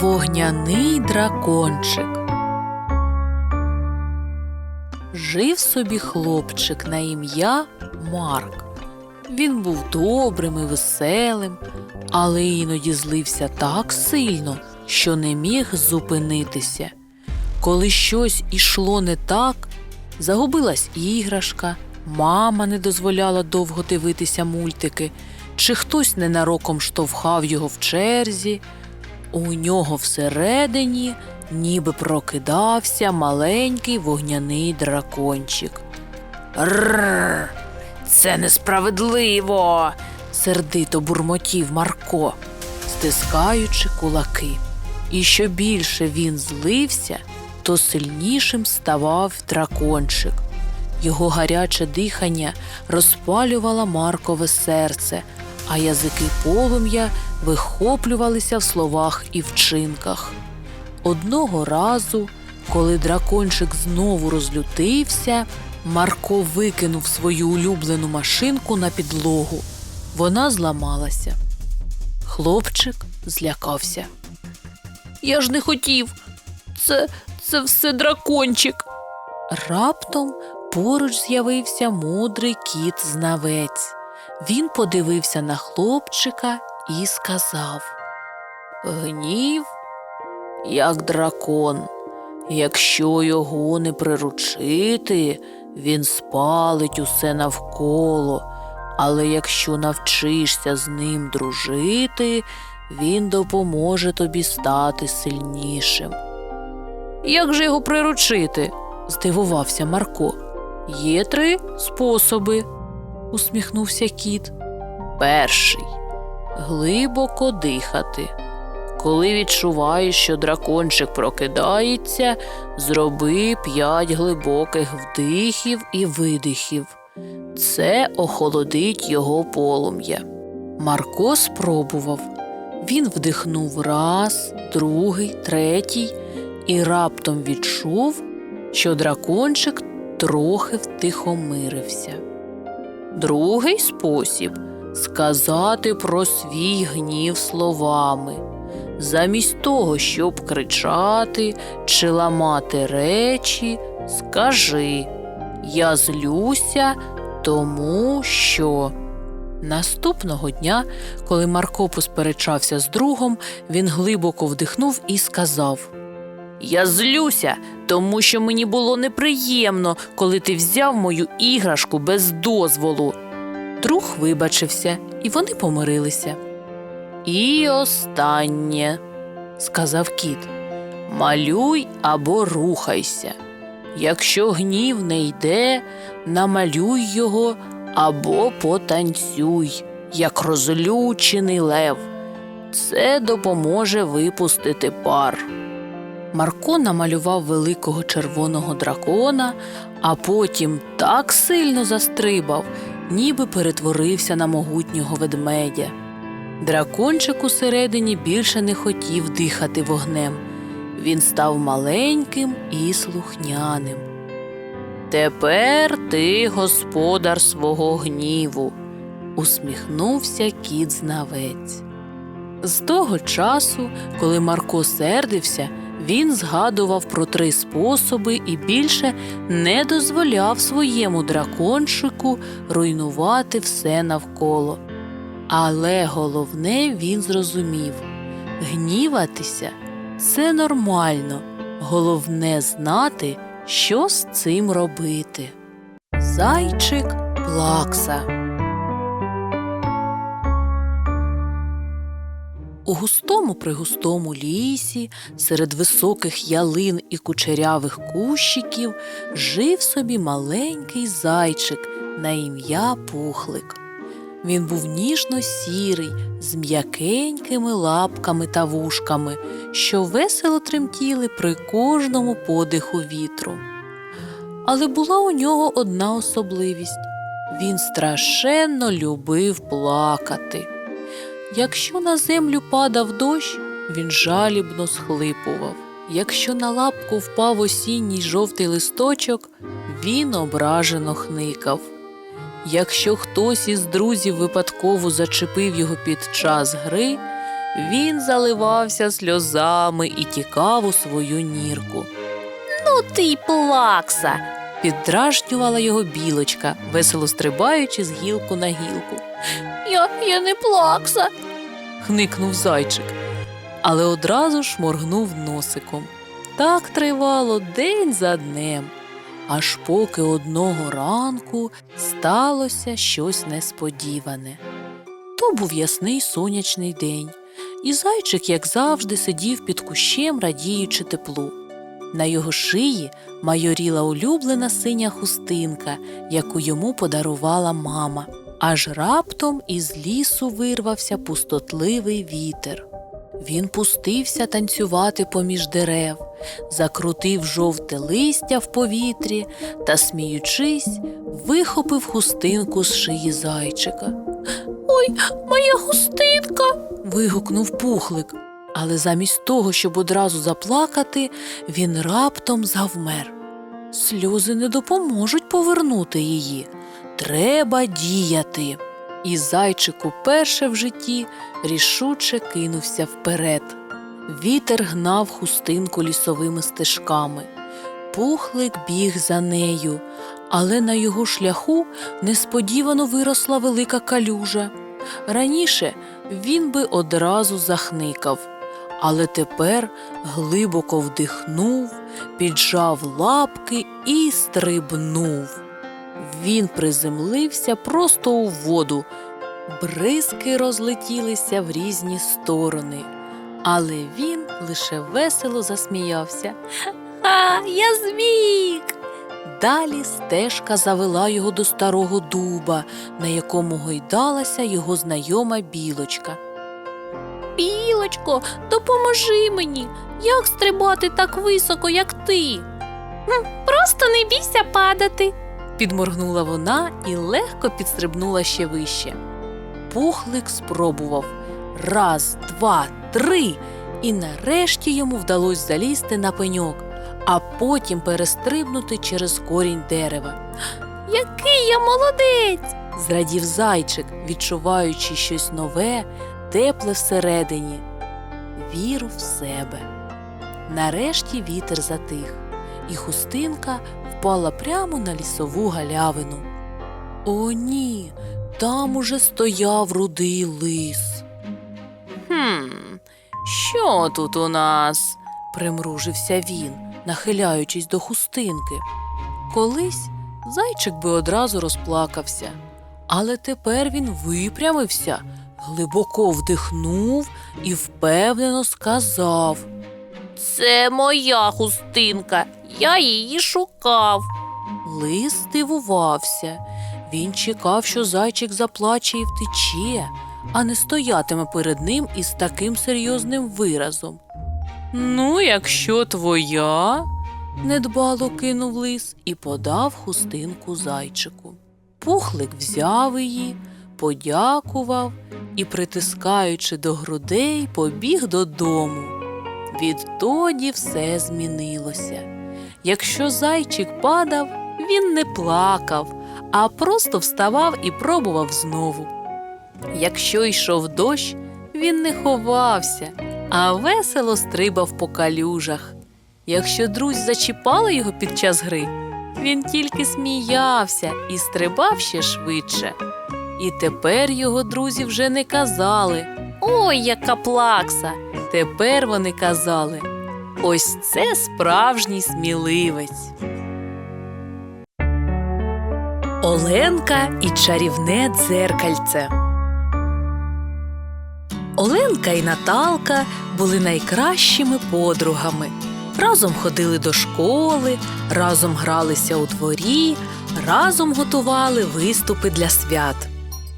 Вогняний дракончик. Жив собі хлопчик на ім'я Марк. Він був добрим і веселим, але іноді злився так сильно, що не міг зупинитися. Коли щось ішло не так, загубилась іграшка, мама не дозволяла довго дивитися мультики, чи хтось ненароком штовхав його в черзі. У нього всередині ніби прокидався маленький вогняний дракончик. Рррр, це несправедливо. сердито бурмотів Марко, стискаючи кулаки. І що більше він злився, то сильнішим ставав дракончик. Його гаряче дихання розпалювало Маркове серце, а язики полум'я вихоплювалися в словах і вчинках. Одного разу, коли дракончик знову розлютився, Марко викинув свою улюблену машинку на підлогу. Вона зламалася. Хлопчик злякався. Я ж не хотів. Це, це все дракончик. Раптом поруч з'явився мудрий кіт знавець. Він подивився на хлопчика і сказав: Гнів, як дракон. Якщо його не приручити, він спалить усе навколо. Але якщо навчишся з ним дружити, він допоможе тобі стати сильнішим. Як же його приручити? здивувався Марко. Є три способи, усміхнувся кіт. Перший глибоко дихати. Коли відчуваєш, що дракончик прокидається, зроби п'ять глибоких вдихів і видихів. Це охолодить його полум'я. Марко спробував. Він вдихнув раз, другий, третій і раптом відчув, що дракончик трохи втихомирився. Другий спосіб сказати про свій гнів словами. Замість того, щоб кричати чи ламати речі, скажи Я злюся, тому що. Наступного дня, коли Марко посперечався з другом, він глибоко вдихнув і сказав Я злюся, тому що мені було неприємно, коли ти взяв мою іграшку без дозволу. Друг вибачився, і вони помирилися. І останнє, сказав кіт, малюй або рухайся. Якщо гнів не йде, намалюй його або потанцюй, як розлючений лев. Це допоможе випустити пар. Марко намалював великого червоного дракона, а потім так сильно застрибав, ніби перетворився на могутнього ведмедя. Дракончик усередині більше не хотів дихати вогнем. Він став маленьким і слухняним. Тепер ти господар свого гніву, усміхнувся кіт знавець. З того часу, коли Марко сердився, він згадував про три способи і більше не дозволяв своєму дракончику руйнувати все навколо. Але головне він зрозумів гніватися це нормально, головне знати, що з цим робити. Зайчик плакса. У густому пригустому лісі, серед високих ялин і кучерявих кущиків, жив собі маленький зайчик на ім'я Пухлик. Він був ніжно сірий, з м'якенькими лапками та вушками, що весело тремтіли при кожному подиху вітру. Але була у нього одна особливість він страшенно любив плакати. Якщо на землю падав дощ, він жалібно схлипував. Якщо на лапку впав осінній жовтий листочок, він ображено хникав. Якщо хтось із друзів випадково зачепив його під час гри, він заливався сльозами і тікав у свою нірку. Ну ти й плакса. піддражнювала його білочка, весело стрибаючи з гілку на гілку. Я, я не плакса. хникнув зайчик, але одразу ж моргнув носиком. Так тривало день за днем, аж поки одного ранку сталося щось несподіване. То був ясний сонячний день, і зайчик, як завжди, сидів під кущем, радіючи теплу. На його шиї майоріла улюблена синя хустинка, яку йому подарувала мама. Аж раптом із лісу вирвався пустотливий вітер. Він пустився танцювати поміж дерев, закрутив жовте листя в повітрі та, сміючись, вихопив хустинку з шиї зайчика. Ой, моя хустинка. вигукнув пухлик. Але замість того, щоб одразу заплакати, він раптом завмер. Сльози не допоможуть повернути її. Треба діяти. І зайчик уперше в житті рішуче кинувся вперед. Вітер гнав хустинку лісовими стежками. Пухлик біг за нею, але на його шляху несподівано виросла велика калюжа. Раніше він би одразу захникав, але тепер глибоко вдихнув, піджав лапки і стрибнув. Він приземлився просто у воду, бризки розлетілися в різні сторони, але він лише весело засміявся. А, я зміг. Далі стежка завела його до старого дуба, на якому гойдалася його знайома білочка. Білочко, допоможи мені, як стрибати так високо, як ти. Просто не бійся падати, підморгнула вона і легко підстрибнула ще вище. Пухлик спробував раз, два, три, і нарешті йому вдалося залізти на пеньок, а потім перестрибнути через корінь дерева. Який я молодець! зрадів зайчик, відчуваючи щось нове, тепле всередині. Віру в себе. Нарешті вітер затих, і хустинка впала прямо на лісову галявину. О, ні, там уже стояв рудий лис. Хм, що тут у нас? примружився він, нахиляючись до хустинки. Колись зайчик би одразу розплакався, але тепер він випрямився, глибоко вдихнув і впевнено сказав. Це моя хустинка, я її шукав. Лис здивувався. Він чекав, що зайчик заплаче і втече, а не стоятиме перед ним із таким серйозним виразом. Ну, якщо твоя, недбало кинув лис і подав хустинку зайчику. Пухлик взяв її, подякував і, притискаючи до грудей, побіг додому. Відтоді все змінилося. Якщо зайчик падав, він не плакав, а просто вставав і пробував знову. Якщо йшов дощ, він не ховався, а весело стрибав по калюжах. Якщо друзі зачіпали його під час гри, він тільки сміявся і стрибав ще швидше. І тепер його друзі вже не казали Ой, яка плакса! Тепер вони казали Ось це справжній сміливець. Оленка і чарівне дзеркальце. Оленка і Наталка були найкращими подругами. Разом ходили до школи, разом гралися у дворі, разом готували виступи для свят.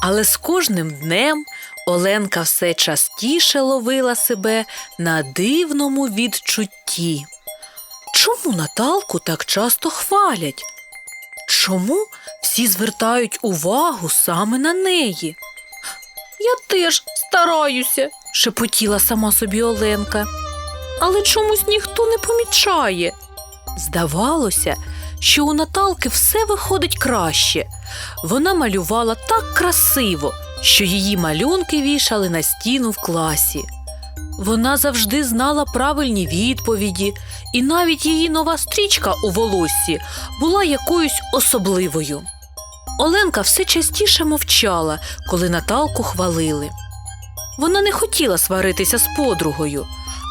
Але з кожним днем Оленка все частіше ловила себе на дивному відчутті. Чому Наталку так часто хвалять? Чому всі звертають увагу саме на неї? Я теж стараюся, шепотіла сама собі Оленка. Але чомусь ніхто не помічає. Здавалося, що у Наталки все виходить краще. Вона малювала так красиво, що її малюнки вішали на стіну в класі. Вона завжди знала правильні відповіді, і навіть її нова стрічка у волоссі була якоюсь особливою. Оленка все частіше мовчала, коли Наталку хвалили. Вона не хотіла сваритися з подругою,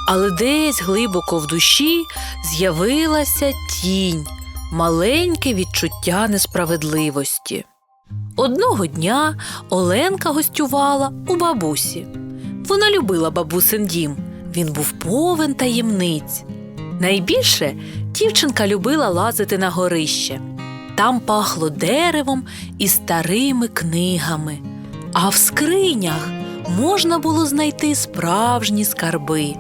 але десь глибоко в душі з'явилася тінь, маленьке відчуття несправедливості. Одного дня Оленка гостювала у бабусі. Вона любила бабусин дім, він був повен таємниць. Найбільше дівчинка любила лазити на горище. Там пахло деревом і старими книгами, а в скринях можна було знайти справжні скарби.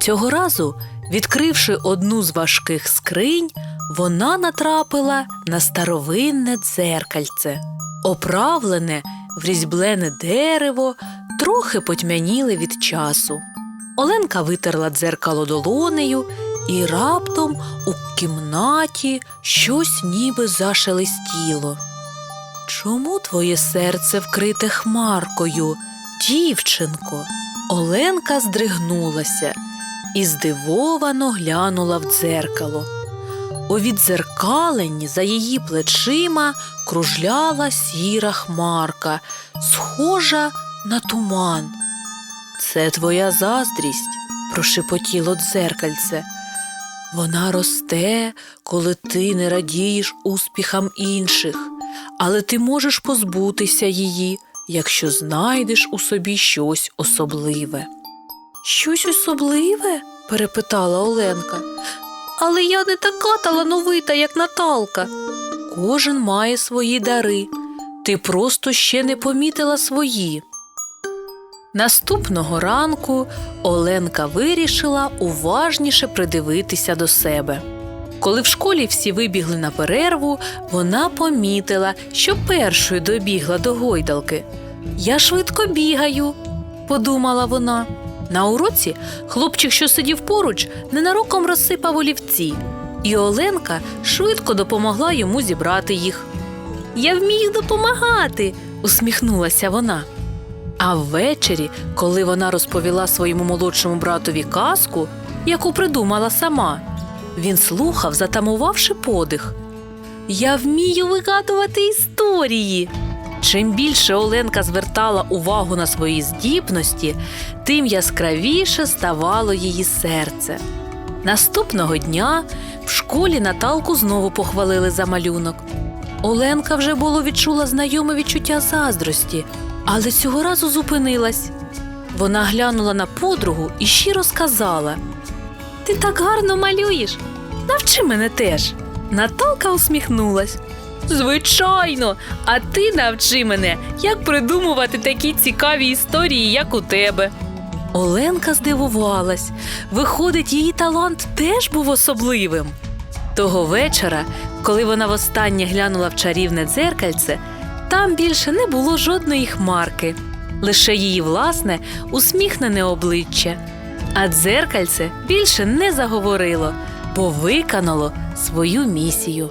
Цього разу, відкривши одну з важких скринь, вона натрапила на старовинне дзеркальце, оправлене в різьблене дерево, трохи потьмяніле від часу. Оленка витерла дзеркало долонею, і раптом у кімнаті щось ніби зашелестіло. Чому твоє серце вкрите хмаркою, дівчинко? Оленка здригнулася і здивовано глянула в дзеркало. У віддзеркаленні за її плечима кружляла сіра хмарка, схожа на туман. Це твоя заздрість, прошепотіло дзеркальце. Вона росте, коли ти не радієш успіхам інших, але ти можеш позбутися її, якщо знайдеш у собі щось особливе. Щось особливе? перепитала Оленка. Але я не така талановита, як Наталка. Кожен має свої дари. Ти просто ще не помітила свої. Наступного ранку Оленка вирішила уважніше придивитися до себе. Коли в школі всі вибігли на перерву, вона помітила, що першою добігла до гойдалки. Я швидко бігаю, подумала вона. На уроці хлопчик, що сидів поруч, ненароком розсипав олівці, і Оленка швидко допомогла йому зібрати їх. Я вмію допомагати, усміхнулася вона. А ввечері, коли вона розповіла своєму молодшому братові казку, яку придумала сама, він слухав, затамувавши подих. Я вмію вигадувати історії. Чим більше Оленка звертала увагу на свої здібності, тим яскравіше ставало її серце. Наступного дня в школі Наталку знову похвалили за малюнок. Оленка вже було відчула знайоме відчуття заздрості, але цього разу зупинилась. Вона глянула на подругу і щиро сказала: Ти так гарно малюєш. Навчи мене теж. Наталка усміхнулась. Звичайно, а ти навчи мене, як придумувати такі цікаві історії, як у тебе. Оленка здивувалась. Виходить, її талант теж був особливим. Того вечора, коли вона востаннє глянула в чарівне дзеркальце, там більше не було жодної хмарки, лише її власне усміхнене обличчя. А дзеркальце більше не заговорило, бо виконало свою місію.